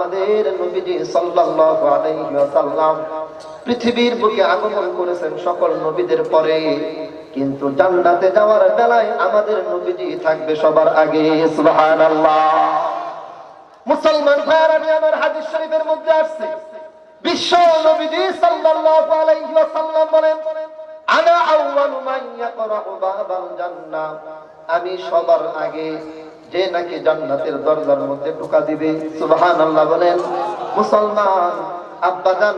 আমাদের নবীজি সাল্লাল্লাহু আলাইহি ওয়াসাল্লাম পৃথিবীর বুকে আগমন করেছেন সকল নবীদের পরে। কিন্তু জান্নাতে যাওয়ার বেলায় আমাদের নবীজি থাকবে সবার আগে, সুবহানাল্লাহ। মুসলমান ভাইয়ারা, আমি আমার হাদিস শরীফের মধ্যে আসছে। বিশ্ব নবীজি সাল্লাল্লাহু আলাইহি ওয়াসাল্লাম বলেন, আনা আউয়ালু মান ইয়াকরাউ বাবাল জান্নাহ। আমি সবার আগে যে নাকি জান্নাতের দরজার মধ্যে ঢোকা দিবে? সুবহানাল্লাহ বলেন, মুসলমান কারণ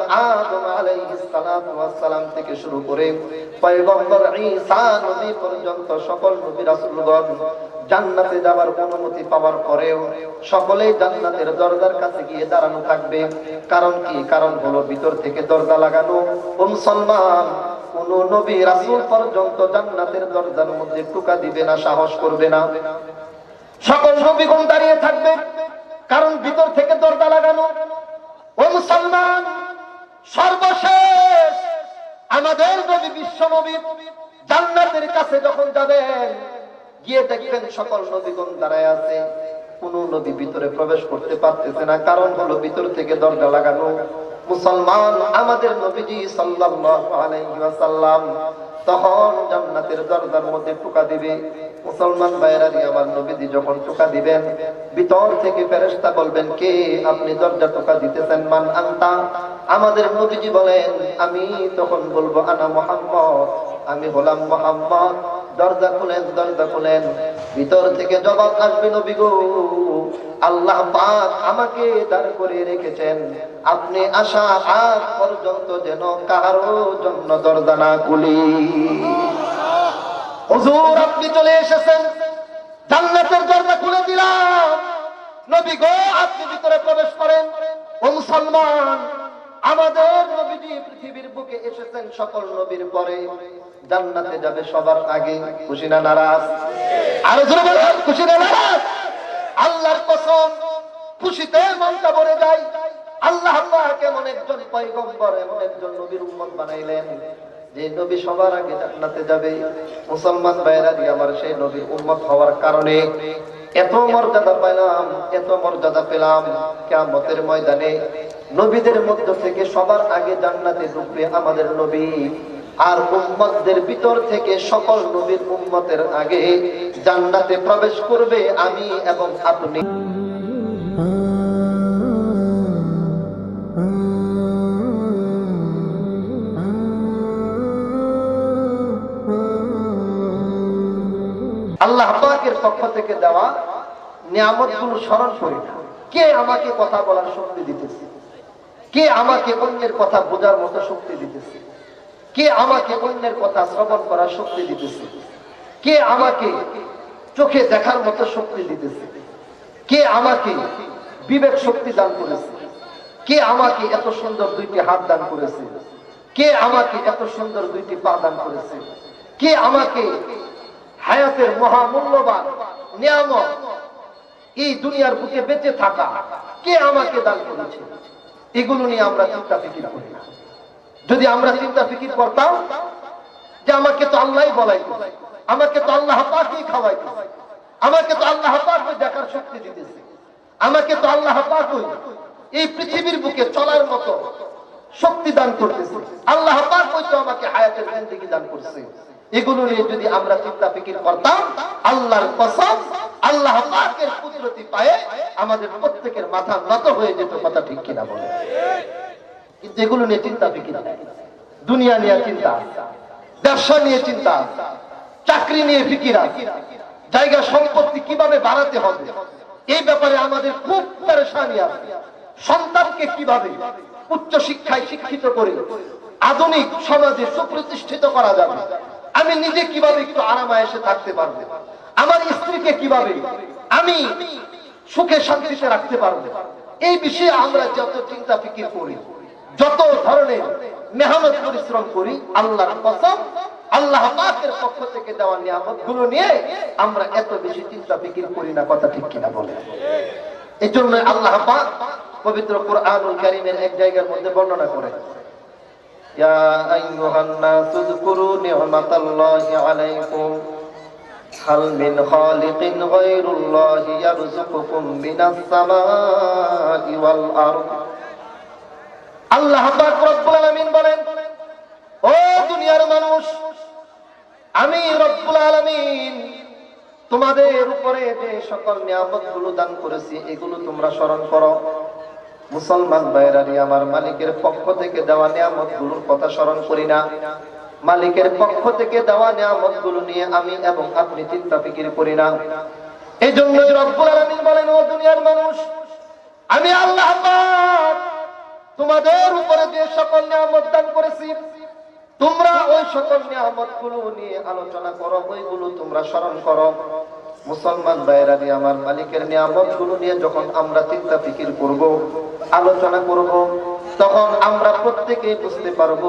কি? কারণ হলো ভিতর থেকে দরজা লাগানো। মুসলমান, কোন নবী রাসূল পর্যন্ত জান্নাতের দরজার মধ্যে টুকা দিবে না, সাহস করবে না। সকল নবীগণ দাঁড়িয়ে থাকবে, কারণ ভিতর থেকে দরজা লাগানো। ও মুসলমান, সর্বশেষ আমাদের নবী বিশ্ব নবী জান্নাতের কাছে যখন যাবেন, গিয়ে দেখবেন সকল নবীগণ দাঁড়ায় আছে। কোন নবী ভিতরে প্রবেশ করতে পারতেছে না, কারণ হলো ভিতর থেকে দরজা লাগানো। মুসলমান, আমাদের নবীজি সাল্লাল্লাহু আলাইহি ওয়াসাল্লাম তখন জান্নাতের দরজার মধ্যে টোকা দিবে। মুসলমান ভাইয়েরানি আমার নবীজি যখন টোকা দিবেন, ভিতর থেকে ফেরেশতা বলবেন, কে আপনি দরজা টোকা দিতেছেন? মান আনতা? আমাদের নবীজি বলেন, আমি তখন বলব, আনা মুহাম্মদ। আমি হলাম মুহাম্মদ। দরজা খুলেন দরজা খুলেন। ভিতর থেকে জবাব আসবে নবী গো। আল্লাহ পাক আমাকে দাঁড় করে রেখেছেন। আপনি আসা আগ পর্যন্ত যেন কারও জন্য দরজা না খুলি। হুজুর, আপনি চলে এসেছেন। জান্নাতের দরজা খুলে দিলাম। নবী গো, আপনি ভিতরে প্রবেশ করেন। ও মুসলমান, আমাদের নবীজি পৃথিবীর বুকে এসেছেন সকল নবীর পরে। জান্নাতে যাবে সবার আগে। খুশি না নারাজ? আরও জোরে বলেন, খুশি না নারাজ? আল্লাহর কসম, খুশিতে মনটা ভরে যায়। আল্লাহ পাক এমন একজন পয়গম্বর, এমন একজন নবীর উম্মত বানাইলেন। যে নবী সবার আগে জান্নাতে যাবে, মুসলমান ভাইরা আমার সেই নবীর উম্মত হওয়ার কারণে এত মর্যাদা পেলাম এত মর্যাদা পেলাম। কিয়ামতের ময়দানে নবীদের মধ্য থেকে সবার আগে জান্নাতে ঢুকবে আমাদের নবী। আর উম্মতদের ভিতর থেকে সকল নবীর উম্মতের আগে জান্নাতে প্রবেশ করবে আমি এবং আপনি পক্ষ থেকে দেওয়া নিয়ামতগুলো স্মরণ করি না। কে আমাকে কথা বলার শক্তি দিতেছে? কে আমাকে অন্যের কথা বোঝার মতো শক্তি দিতেছে? কে আমাকে অন্যের কথা শ্রবণ করার শক্তি দিতেছে? কে আমাকে চোখে দেখার মতো শক্তি দিতেছে? কে আমাকে বিবেক শক্তি দান করেছে? কে আমাকে এত সুন্দর দুইটি হাত দান করেছে? কে আমাকে এত সুন্দর দুইটি পা দান করেছে? কে আমাকে হায়াতের মহামূল্যবান নিয়ামত এই দুনিয়ার বুকে বেঁচে থাকা কে আমাকে দান করেছে? এগুলো নিয়ে আমরা চিন্তা ফিকির করি না। যদি আমরা চিন্তা ফিকির করতাম যে আমাকে তো আল্লাহ বলাই আমাকে তো আল্লাহ পাকই খাওয়াই আমাকে তো আল্লাহ পাকই দেখার শক্তি দিতেছে, আমাকে তো আল্লাহ পাকই এই পৃথিবীর বুকে চলার মতো শক্তি দান করতেছে, আল্লাহ পাকই তো আমাকে হায়াতের জিন্দেগি দান করছে। এগুলো নিয়ে যদি আমরা চিন্তা ফিকির করতাম, আল্লাহর কসম, আল্লাহ পাকের কুদরতি পায়ে আমাদের প্রত্যেকের মাথা নত হয়ে যেত, কথা ঠিক কিনা বলে? কিন্তু এগুলো নিয়ে চিন্তা ফিকির দুনিয়া নিয়ে চিন্তা, ব্যবসা নিয়ে চিন্তা, চাকরি নিয়ে ফিকির জায়গা সম্পত্তি কীভাবে বাড়াতে হবে? এই ব্যাপারে আমাদের খুব পরেশানি আছে। সন্তানকে কীভাবে উচ্চ শিক্ষায় শিক্ষিত করে আধুনিক সমাজে সুপ্রতিষ্ঠিত করা যাবে? আমি নিজে কীভাবে একটু আরামায়েসে থাকতে পারব? আমার স্ত্রীকে কীভাবে আমি সুখে শান্তিতে রাখতে পারব? এই বিষয়ে আমরা যত চিন্তা ফিকির করি, যত ধরনের মেহনত পরিশ্রম করি আল্লাহ পাকের পক্ষ থেকে দেওয়া নিয়ামতগুলো নিয়ে আমরা এত বেশি চিন্তা ফিকির করি না, কথা ঠিক কিনা বলে এই জন্য আল্লাহ পবিত্র কোরআনুল কারীমের এক জায়গার মধ্যে বর্ণনা করে ইয়া আইয়ুহান নাস উযকুরু নি'মাতাল্লাহি আলাইকুম هل من خالق غير الله يرزقكم من السماء والأرض আল্লাহ পাক রব্বুল আলামিন বলেন ও দুনিয়ার মানুষ আমি রব্বুল আলামিন তোমাদের উপরে যে সকল নিয়ামত গুলো দান করেছি এগুলো তোমরা স্মরণ করো মুসলমান ভাইরানি আমার মালিকের পক্ষ থেকে দেওয়া নিয়ামতগুলোর কথা স্মরণ করি না। মালিকের পক্ষ থেকে দেওয়া নিয়ামতগুলো নিয়ে আমি এবং আপনি চিন্তা ফিকির করি না। এই জন্য বলেন, ও দুনিয়ার মানুষ, আমি আল্লাহ তোমাদের উপরে যে সকল নিয়ামত দান করেছি, তোমরা ওই সকল নিয়ামতগুলো নিয়ে আলোচনা করো ওইগুলো তোমরা স্মরণ করো। মুসলমান ভাইরানি আমার মালিকের নিয়ামতগুলো নিয়ে যখন আমরা চিন্তা ফিকির করব, আলোচনা করব, তখন আমরা প্রত্যেকেই বুঝতে পারব,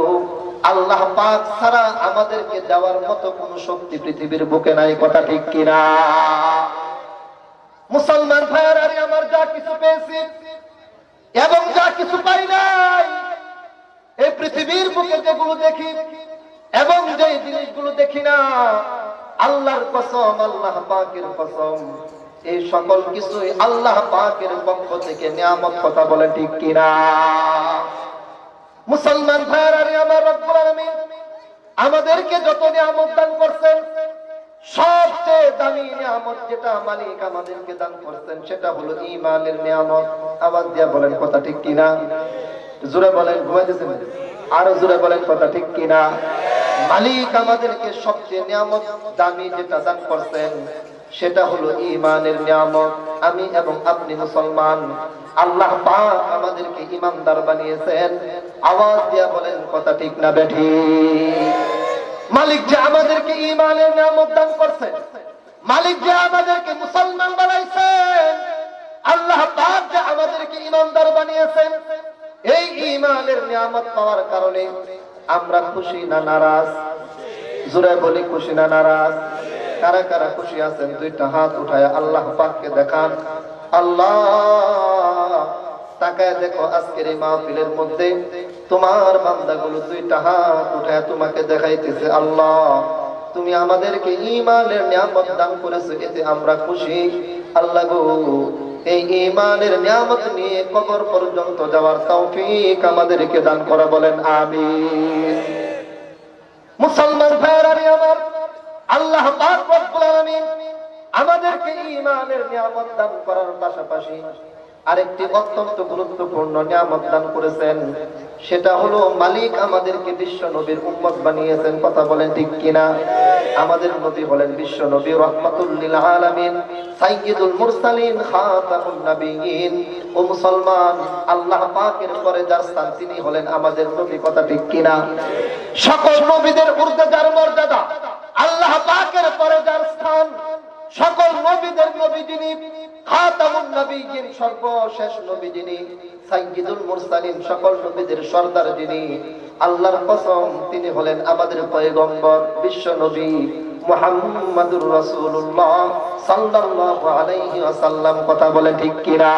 আল্লাহ পাক ছাড়া আমাদেরকে দেওয়ার মতো কোনো শক্তি পৃথিবীর বুকে নাই, কথা ঠিক কিনা? মুসলমান ভাইয়ারি আমার যা কিছু পেয়েছি এবং যা কিছু পাই নাই, এই পৃথিবীর বুকে যেগুলো দেখি এবং যে জিনিসগুলো দেখি না আল্লাহর কসম, আল্লাহ পাকের কসম। এই সকল কিছুই আল্লাহ পাকের পক্ষ থেকে নিয়ামত কথা বলে ঠিক কিনা? মুসলমান ভাইয়ারি আমার রব্বুল আলামিন, আমাদেরকে যত নিয়ামত দান করছেন, সবচেয়ে দামি নিয়ামত যেটা মালিক আমাদেরকে দান করছেন, সেটা হলো ইমানের নিয়ামত। আবার দিয়া বলেন কথা ঠিক কিনা? জোরে বলেন, ঘুমাইতেছেন? আরও জোরে বলেন কথা ঠিক কিনা? মালিক আমাদেরকে সবচেয়ে নিয়ামত দামি যেটা দান করছেন, সেটা হলো ইমানের নিয়ামত। আমি এবং আপনি মুসলমান, আল্লাহ আমাদেরকে ইমানদার বানিয়েছেন। আওয়াজ দিয়া বলেন, কথা ঠিক না বেঠি মালিক যে আমাদেরকে ইমানের নিয়ামত দান করছেন, মালিক যে আমাদেরকে মুসলমান বানাইছেন, আল্লাহ পাক যে আমাদেরকে ইমানদার বানিয়েছেন, এই ইমানের নিয়ামত পাওয়ার কারণে আমরা খুশি না নারাজ? জোরে বলি খুশি না নারাজ? কারা কারা খুশি আছেন? দুইটা হাত উঠায় আল্লাহ পাককে দেখান। আল্লাহ, তাকায় দেখো আজকের এই মাহফিলের মধ্যে তোমার বান্দাগুলো দুইটা হাত উঠায় তোমাকে দেখাইতেছে, আল্লাহ, তুমি আমাদেরকে ইমানের নিয়ামত দান করেছ, এতে আমরা খুশি। আল্লাহ গো এই ইমানের নিয়ামত নিয়ে কবর পর্যন্ত যাওয়ার তৌফিক আমাদেরকে দান করা বলেন আমি মুসলমান ভাইরানি আমার আল্লাহ আমাদেরকে ইমানের নিয়ামত দান করার পাশাপাশি আরেকটি অত্যন্ত গুরুত্বপূর্ণ নিয়ামত দান করেছেন। সেটা হলো, মালিক আমাদেরকে বিশ্ব নবীর উম্মত বানিয়েছেন, কথা বলেন ঠিক কিনা? আমাদের নবী হলেন বিশ্ব নবী রহমাতুল্লিল আলামিন, সাইয়্যিদুল মুরসালিন, খাতামুন নবিয়্যিন। ও মুসলমান, আল্লাহ পাকের পরে যার স্থান, তিনি হলেন আমাদের নবী, কথা ঠিক কিনা? সকল নবীদের ঊর্ধ্বে যার মর্যাদা আল্লাহ পাকের পরে যার স্থান। সকল নবীদের নবী যিনি তিনি হলেন আমাদের পয়গম্বর, বিশ্ব নবী মুহাম্মাদুর রাসূলুল্লাহ সাল্লাল্লাহু কথা বলে ঠিক কিনা?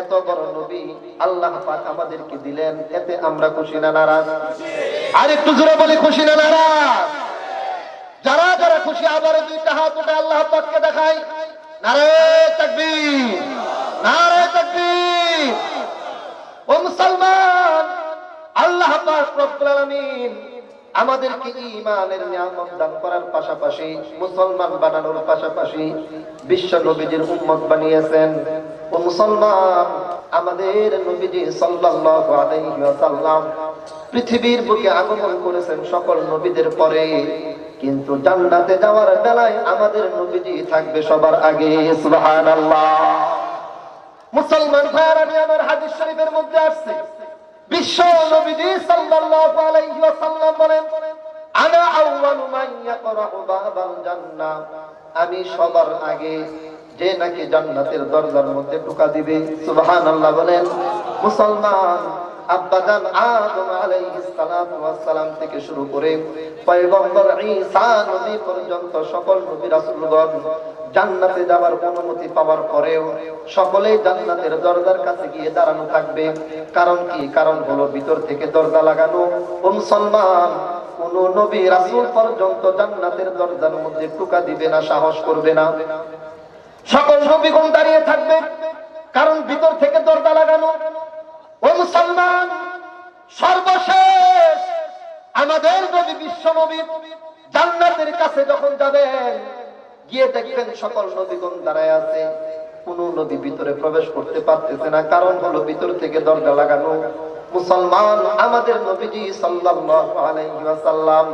এত বড় নবী আল্লাহ আমাদেরকে দিলেন, এতে আমরা খুশি না নারাজ? আর একটু জোরে বলি, খুশি না নারাজ? যারা যারা খুশি আবার দুইটা হাত উঠে আল্লাহ পাককে দেখাই নারে নারে ও মুসলমান, আল্লাহ আমাদেরকে ঈমানের নিয়ামত দান করার পাশাপাশি মুসলমান বানানোর পাশাপাশি বিশ্ব নবীজির উম্মত বানিয়েছেন। ও মুসলমান, আমাদের নবীজি সাল্লাল্লাহু আলাইহি ওয়াসাল্লাম পৃথিবীর বুকে আগমন করেছেন সকল নবীদের পরে। কিন্তু জান্নাতে যাওয়ার বেলায় আমাদের নবীজি থাকবে সবার আগে, সুবহানাল্লাহ। মুসলমান ভাইয়ারা নিয়ে আমার হাদিস শরীফের মধ্যে আসছে। বিশ্ব নবীজি সাল্লাল্লাহু আলাইহি ওয়াসাল্লাম বলেন, আনা আউয়ালু মান ইয়াকরাউ বাবাল জান্নাহ আমি সবার আগে যে নাকি জান্নাতের দরজার মধ্যে ঢোকা দিবে, সুবহানাল্লাহ বলেন, মুসলমান আব্বাজান আদম আলাইহিস ওয়াস সালাম থেকে শুরু করে পয়গম্বর ঈসা নবী পর্যন্ত সকল নবী রাসূলগণ জান্নাতে অনুমতি পাওয়ার পরেও জান্নাতের দরজার কাছে গিয়ে দাঁড়ানো থাকবে। কারণ কি? কারণ হলো ভিতর থেকে দরজা লাগানো। মুসলমান, কোন নবী রাসূল পর্যন্ত জান্নাতের দরজার মধ্যে টুকা দিবে না, সাহস করবে না। সকল নবীগণ দাঁড়িয়ে থাকবে। কারণ ভিতর থেকে দরজা লাগানো। ও মুসলমান, সর্বশেষ আমাদের নবী বিশ্ব নবী জান্নাতের কাছে যখন যাবেন, গিয়ে দেখবেন সকল নবীগণ দাঁড়ায় আছে। কোন নবী ভিতরে প্রবেশ করতে পারতেছে না, কারণ হলো ভিতর থেকে দরজা লাগানো। মুসলমান, আমাদের নবীজি সাল্লাল্লাহু আলাইহি ওয়াসাল্লাম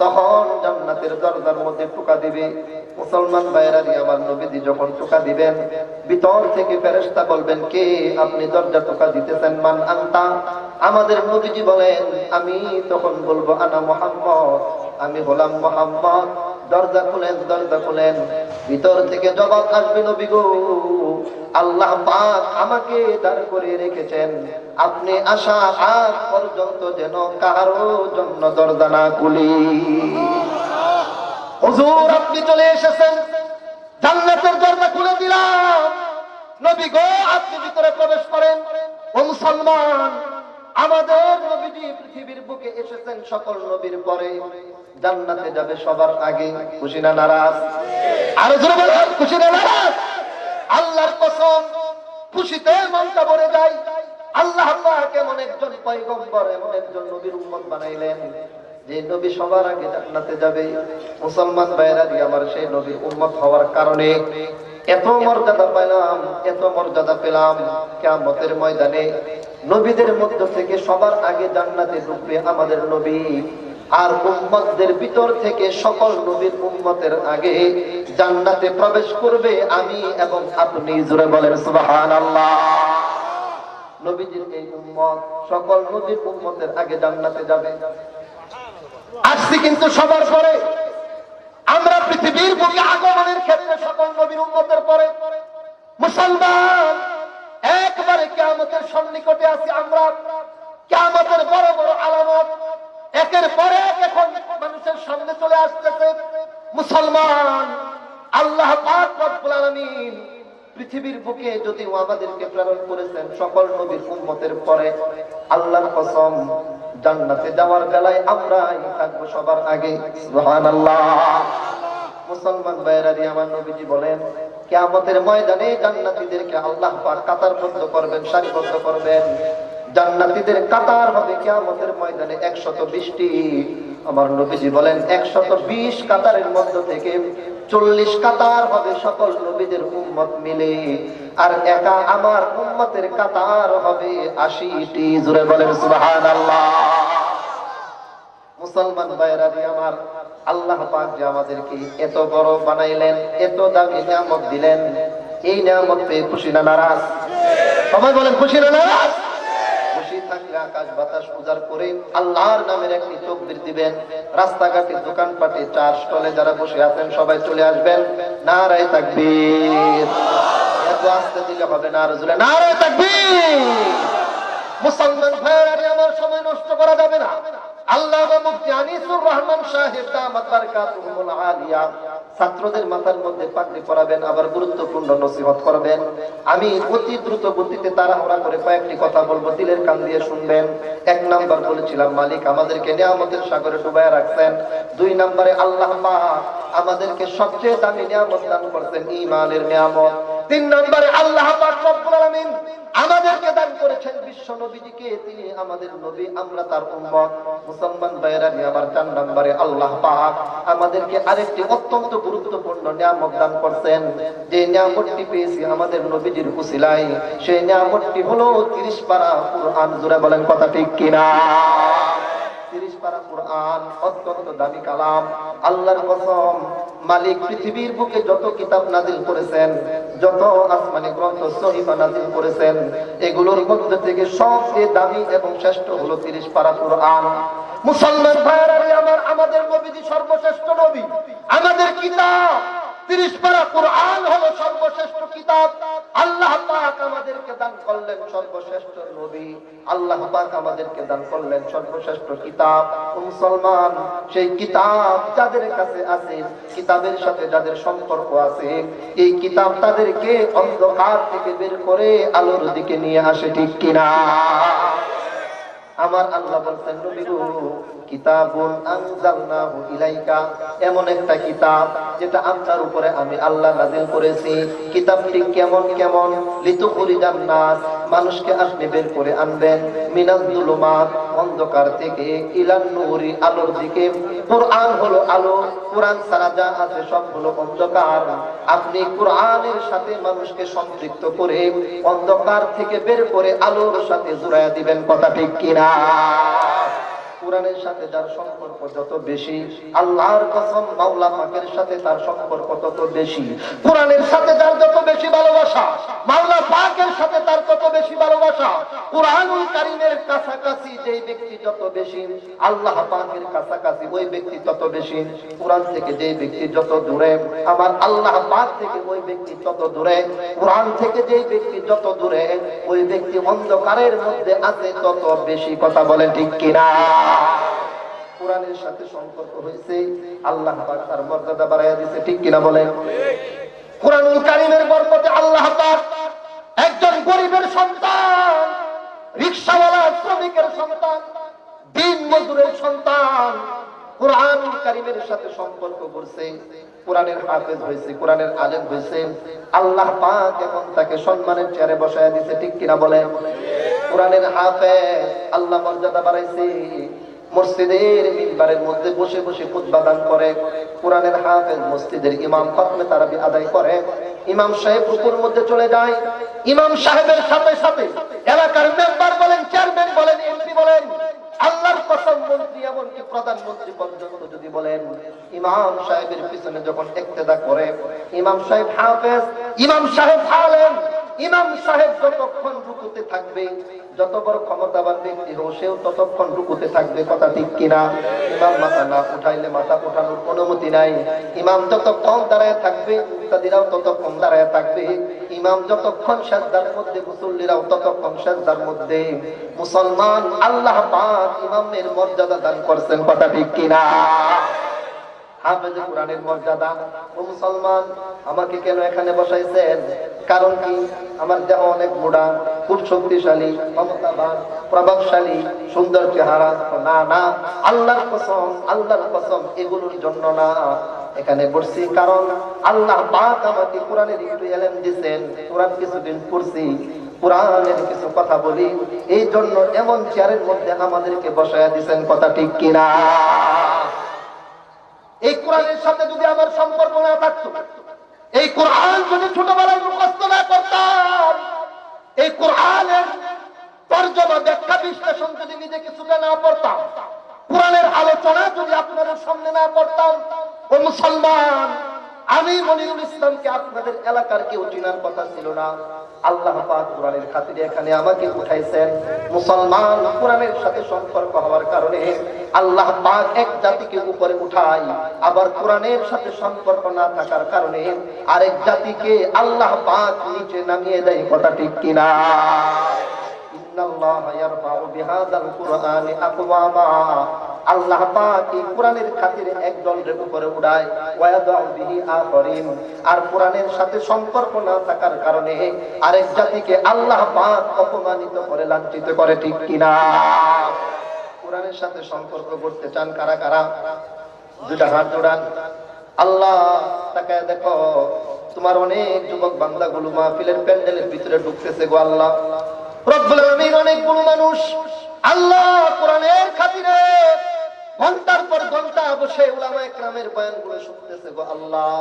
তখন জান্নাতের দরজার মধ্যে টোকা দিবে। মুসলমান ভাইয়েরানি আমার নবীজি যখন টোকা দিবেন, ভিতর থেকে ফেরেশতা বলবেন, কে আপনি দরজা টোকা দিতেছেন? মান আনতা? আমাদের নবীজি বলেন, আমি তখন বলব, আনা মোহাম্মদ। আমি হলাম মোহাম্মদ। দরজা খুলেন দরজা খুলেন। ভিতর থেকে জবাব আসবে, নবী গো, আল্লাহ পাক আমাকে দাঁড় করে রেখেছেন। আপনি আসা আগ পর্যন্ত যেন কারও জন্য দরজা না খুলি। হুজুর, আপনি চলে এসেছেন। জান্নাতের দরজা খুলে দিলাম। নবী গো, আপনি ভিতরে প্রবেশ করেন। ও মুসলমান, আমাদের নবীজি পৃথিবীর বুকে এসেছেন সকল নবীর পরে। জান্নাতে যাবে সবার আগে। খুশি না নারাজ? আরও জোরে বলেন, খুশি না নারাজ? আল্লাহর কসম, খুশিতে মনটা ভরে যায়। আল্লাহ পাক এমন একজন পয়গম্বর, এমন একজন নবীর উম্মত বানাইলেন। যে নবী সবার আগে জান্নাতে যাবে, মুসলমান ভাইরা দিয়ে আমার সেই নবীর উম্মত হওয়ার কারণে এত মর্যাদা পেলাম এত মর্যাদা পেলাম। কিয়ামতের ময়দানে নবীদের মধ্য থেকে সবার আগে জান্নাতে ঢুকবে আমাদের নবী। আর উম্মতদের ভিতর থেকে সকল নবীর উম্মতের আগে জান্নাতে প্রবেশ করবে আমি এবং আপনি। জুড়ে বলেন, সুবহানাল্লাহ। নবীজির এই উম্মত, সকল নবীর উম্মতের আগে জান্নাতে যাবে। আসছি কিন্তু সবার পরে আমরা পৃথিবীর বুকে আগমনের ক্ষেত্রে সকল নবীর উম্মতের পরে মুসলমান একবারে কেয়ামতের সন্নিকটে আছি আমরা। কেয়ামতের বড় বড় আলামত, একের পরে এখন মানুষের সামনে চলে আসতেছে। মুসলমান, আল্লাহ পৃথিবীর বুকে যদিও আমাদেরকে প্রেরণ করেছেন সকল নবীর উম্মতের পরে, আল্লাহর কসম জান্নাতে যাওয়ার বেলায় আমরাই থাকব সবার আগে মুসলমান ভাইয়েরারি আমার নবীজি বলেন, কিয়ামতের ময়দানে জান্নাতীদেরকে আল্লাহ পাক কাতারবদ্ধ করবেন, সারিবদ্ধ করবেন। জান্নাতীদের কাতার হবে কিয়ামতের ময়দানে একশত বিশটি। আমার নবীজি বলেন, একশত বিশ কাতারের মধ্য থেকে চল্লিশ কাতার হবে সকল নবীদের উম্মত মিলে। আর একা আমার উম্মতের কাতার হবে আশিটি। জুড়ে বলেন সুবাহান মুসলমান ভাইরারি আমার, আল্লাহ পাক যে আমাদেরকে এত বড় বানাইলেন, এত দামি নিয়ামত দিলেন, এই নিয়ামত পেয়ে খুশি না নারাজ? সবাই বলেন খুশি না নারাজ? আকাশ বাতাস উজাড় করে আল্লাহর নামের একটি তকবির দিবেন। রাস্তাঘাটে, দোকানপাটে, চার স্টলে যারা বসে আছেন, সবাই চলে আসবেন। নারায় তাকবীর। এত আসতে দিলে হবে না আর জুড়ে নারায় তাকবীর! মুসলমান ভাইয়ারে আমার সময় নষ্ট করা যাবে না। আনিসুর রহমান সাহেব ছাত্রদের মাথার মধ্যে পাগড়ি পরাবেন, আবার গুরুত্বপূর্ণ নসিহত করবেন। আমি অতি দ্রুত গতিতে তাড়াহুড়া করে কয়েকটি কথা বলব দিলের কান দিয়ে শুনবেন। এক নাম্বার বলেছিলাম, মালিক, আমাদেরকে নিয়ামতের সাগরে ডুবায় রাখছেন। দুই নম্বরে, আল্লাহ পাক আমাদেরকে সবচেয়ে দামি নিয়ামত দান করছেন, ঈমানের নিয়ামত। তিন নম্বরে, আল্লাহ পাক আমাদেরকে দান করেছেন বিশ্ব নবীজিকে, তিনি আমাদের নবী, আমরা তার উম্মত। মুসলমান ভাইয়েরা নিয়ে আমার চার নম্বরে আল্লাহ পাক আমাদেরকে আরেকটি অত্যন্ত গুরুত্বপূর্ণ নিয়ামত দান করছেন। যে নিয়ামতটি পেয়েছি আমাদের নবীজির কুশিলাই সেই নিয়ামতটি হলো তিরিশ পারা কুরআন জুড়ে বলেন কথা ঠিক কিনা? পারা কোরআন, অত্যন্ত দামি কালাম। আল্লাহর কসম, মালিক পৃথিবীর বুকে যত কিতাব নাজিল করেছেন, যত আসমানি গ্রন্থ সহিফা নাজিল করেছেন, এগুলোর মধ্যে থেকে সবচেয়ে দামি এবং শ্রেষ্ঠ হলো তিরিশ পারা কোরআন। মুসলমান ভাইয়েরা আমার, আমাদের নবীজি সর্বশ্রেষ্ঠ নবী। আমাদের কিতাব তিরিশ পারা কোরআন হলো সর্বশ্রেষ্ঠ কিতাব। আল্লাহ আমাদেরকে দান করলেন সর্বশ্রেষ্ঠ নবী। আল্লাহ আমাদেরকে দান করলেন সর্বশ্রেষ্ঠ কিতাব। মুসলমান সেই কিতাব যাদের কাছে আছে, কিতাবের সাথে যাদের সম্পর্ক আছে, এই কিতাব তাদেরকে অন্ধকার থেকে বের করে আলোর দিকে নিয়ে আসে ঠিক কিনা? আমার আল্লাহ বলছেন, নবী মানুষকে আপনি বের করে আনবেন। যুলুমাত অন্ধকার থেকে ইলান আলোর দিকে। কোরআন হলো আলো। কোরআন ছাড়া যা আছে সব হলো অন্ধকার। আপনি কোরআনের সাথে মানুষকে সম্পৃক্ত করে অন্ধকার থেকে বের করে আলোর সাথে জুড়াইয়া দিবেন, কথা ঠিক কিনা? কোরআনের সাথে যার সম্পর্ক যত বেশি, আল্লাহর কসম মাওলা পাকের সাথে তার সম্পর্ক তত বেশি। কোরআনের সাথে যার যত বেশি ভালোবাসা, মাওলা পাকের সাথে তার তত বেশি ভালোবাসা। কোরআনুল কারীমের কাছাকাছি যেই ব্যক্তি যত বেশি, আল্লাহ পাকের কাছাকাছি ওই ব্যক্তি তত বেশি। কোরআন থেকে যেই ব্যক্তি যত দূরে, আমার আল্লাহ পাক থেকে ওই ব্যক্তি তত দূরে। কোরআন থেকে যেই ব্যক্তি যত দূরে, ওই ব্যক্তি অন্ধকারের মধ্যে আছে তত বেশি। কথা বলে ঠিক কিনা? কোরআনের সাথে সম্পর্ক হয়েছে, আল্লাহ পাক তার মর্যাদা বাড়াইয়া দিয়েছে, ঠিক কিনা বলেন? কোরআনুল কারীমের বরকতে আল্লাহ পাক একজন গরিবের সন্তান, রিকশাওয়ালা, শ্রমিকের সন্তান, দিন মজুরের সন্তান কোরআনুল কারীমের সাথে সম্পর্ক করছে, কোরআনের হাফেজ হয়েছে, কোরআনের আলেম হয়েছে, আল্লাহ পাক এখন তাকে সম্মানের চেয়ারে বসায় দিয়েছে, ঠিক কিনা বলে কোরআনের হাফেজ, আল্লাহ মর্যাদা বাড়াইছে মসজিদের মিম্বারের মধ্যে বসে বসে দান করে, কোরআনের হাফেজ মসজিদের ইমাম খতমে তারাবি আদায় করে। ইমাম সাহেব রুকুর মধ্যে চলে যায়। ইমাম সাহেবের সাথে সাথে এলাকার মেম্বার বলেন, চেয়ারম্যান বলেন, এমপি বলেন, আল্লাহর প্রধানমন্ত্রী পর্যন্ত যদি বলেন, ইমাম সাহেবের পিছনে যখন একতেদা করে, ইমাম সাহেব হাফেজ, ইমাম সাহেব ইমাম সাহেব যতক্ষণ রুকুতে থাকবে, যত বড় ক্ষমতাবান ব্যক্তি হোক, সেও ততক্ষণ রুকুতে থাকবে, কথা ঠিক কিনা? ইমাম মাথা না উঠাইলে মাথা উঠানোর অনুমতি নাই। ইমাম যতক্ষণ দাঁড়ায় থাকবে মুক্তাদিরাও ততক্ষণ দাঁড়ায় থাকবে। ইমাম যতক্ষণ সাজদার মধ্যে, মুসল্লিরাও ততক্ষণ সাজদার মধ্যে। মুসলমান আল্লাহ পাক ইমামের মর্যাদা দান করছেন, কথা ঠিক কিনা? হাফেজে কোরআনের মর্যাদা। ও মুসলমান, আমাকে কেন এখানে বসাইছেন? কারণ কি? আমার দেহ অনেক মোড়া খুব শক্তিশালী, ক্ষমতাবান, প্রভাবশালী, সুন্দর চেহারা। না না, আল্লাহর কসম আল্লাহর কসম, এগুলোর জন্য না। এখানে বসছি কারণ আল্লাহ পাক আমাকে কোরআনের একটু এলেম দিছেন। কোরআন কিছুদিন পড়ছি, কোরআনের কিছু কথা বলি। এই জন্য এমন চেয়ারের মধ্যে আমাদেরকে বসায়া দিছেন, কথা ঠিক কিনা? এই কোরআনের সাথে যদি আমার সম্পর্ক না থাকতো এই কোরআন যদি ছোটবেলায় মুখস্থ না করতাম, এই কোরআনের তর্জমা, ব্যাখ্যা বিশ্লেষণ যদি নিজে কিছুটা না পড়তাম কোরআনের আলোচনা যদি আপনাদের সামনে না করতাম, ও মুসলমান আমি মনিরুল ইসলামকে আপনাদের এলাকার কেউ চিনার কথা ছিল না। আল্লাহ কোরআনের খাতিরে এখানে আমাকে উঠাইছেন মুসলমান কোরআনের সাথে সম্পর্ক হওয়ার কারণে আল্লাহ পাক এক জাতিকে উপরে উঠায় আবার কোরআনের সাথে সম্পর্ক না থাকার কারণে আরেক জাতিকে আল্লাহ পাক নিচে নামিয়ে দেয়, কথা ঠিক কিনা? ইন্নাল্লাহা ইয়ারফাউ বিহাযাল কুরআনি আকওয়ামা। আল্লাহ পাক এই কোরআনের খাতিরে এক দলের উপরে উড়ায়, ওয়াদাউ বিহি আখরিন। আর কোরআনের সাথে সম্পর্ক না থাকার কারণে আরেক জাতিকে আল্লাহ পাক অপমানিত করে, লাঞ্ছিত করে, ঠিক কিনা? কোরআনের সাথে সম্পর্ক করতে চান কারা কারা? দুটা হাত জোড়ান। আল্লাহ, তাকায় দেখো, তোমার অনেক যুবক বান্দাগুলো মাহফিলের প্যান্ডেলের ভিতরে ঢুকতেছে গো আল্লাহ। রব্বুল আলামিন অনেকগুলো মানুষ। আল্লাহ কোরআনের খাতিরে ঘণ্টার পর ঘণ্টা বসে ওলামা একরামের বয়ানগুলো শুনতেছে গো আল্লাহ।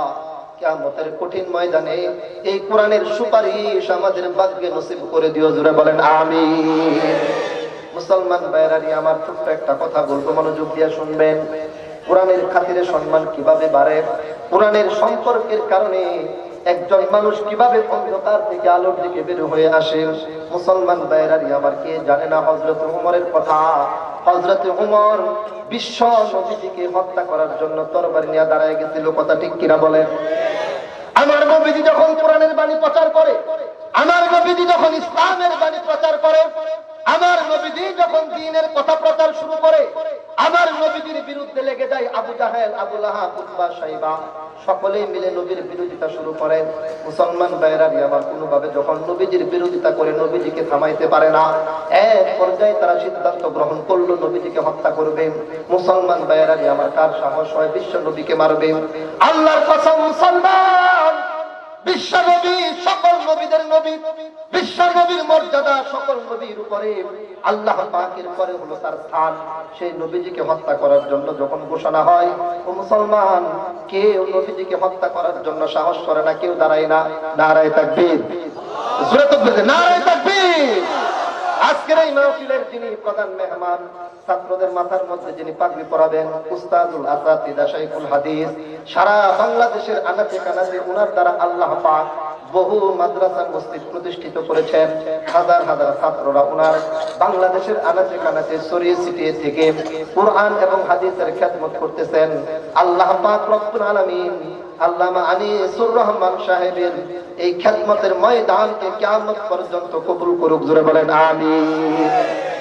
কেমতের কঠিন ময়দানে এই কোরআনের সুপারিশ আমাদের ভাগ্যে নসিব করে দিও জুড়ে বলেন আমি মুসলমান ভাইরারি আমার ছোট্ট একটা কথা বলব, মনোযোগ দিয়ে শুনবেন। কোরআনের খাতিরে সম্মান কীভাবে বাড়ে? কোরআনের সম্পর্কের কারণে একজন মানুষ কীভাবে অন্ধকার থেকে আলোর দিকে বের হয়ে আসে, মুসলমান বাইরারি আবার কে জানে না হজরত উমরের কথা। হজরত উমর বিশ্ব নবীজিকে হত্যা করার জন্য তরবারি নিয়ে দাঁড়ায় গেছিল, কথা ঠিক কিনা বলেন? আমার নবীজি যখন কোরআনের বাণী প্রচার করে আমার নবীজি যখন ইসলামের বাণী প্রচার করে, আমার নবীজি যখন দিনের কথা প্রচার শুরু করে, আমার নবীজির বিরুদ্ধে লেগে যায় আবু জাহেল, আবু লাহাব, উতবা, সাইবা, সকলেই মিলে নবীর বিরোধিতা শুরু করেন মুসলমান ভাইয়েরানি আবার কোনোভাবে যখন নবীজির বিরোধিতা করে নবীজিকে থামাইতে পারে না, এক পর্যায়ে তারা সিদ্ধান্ত গ্রহণ করল, নবীজিকে হত্যা করবে। মুসলমান ভাইয়েরানি আমার কার সাহস হয় বিশ্ব নবীকে মারবে? আল্লাহর কসম, মুসলমান! বিশ্ব নবী সকল নবীদের নবী বিশ্ব নবীর মর্যাদা সকল নবীর উপরে। আল্লাহ পাকের পরে হলো তার স্থান। সেই নবীজিকে হত্যা করার জন্য যখন ঘোষণা হয়, ও মুসলমান, কেউ নবীজিকে হত্যা করার জন্য সাহস করে না, কেউ দাঁড়ায় না। নারায় তাকবীর। জোরে তকবীর, নারায় তাকবীর। আজকের এই মাহফিলের যিনি প্রধান মেহমান, ছাত্রদের মাথার মধ্যে যিনি পাগড়ি পরাবেন, উস্তাদুল আসাতিদা শাইখুল হাদিস, সারা বাংলাদেশের আনাচে কানাচে ওনার দ্বারা আল্লাহ পাক বহু মাদ্রাসা মসজিদ প্রতিষ্ঠিত করেছেন। হাজার হাজার ছাত্ররা ওনার বাংলাদেশের আনাচে কানাচে ছড়িয়ে ছিটিয়ে থেকে কোরআন এবং হাদিসের খেদমত করতেছেন। আল্লাহ পাক রব্বুল আলামিন আল্লামা আনিসুর রহমান সাহেবের এই খেদমতের ময়দানকে কেমন পর্যন্ত কবুল করুক জোরে বলেন আমিন।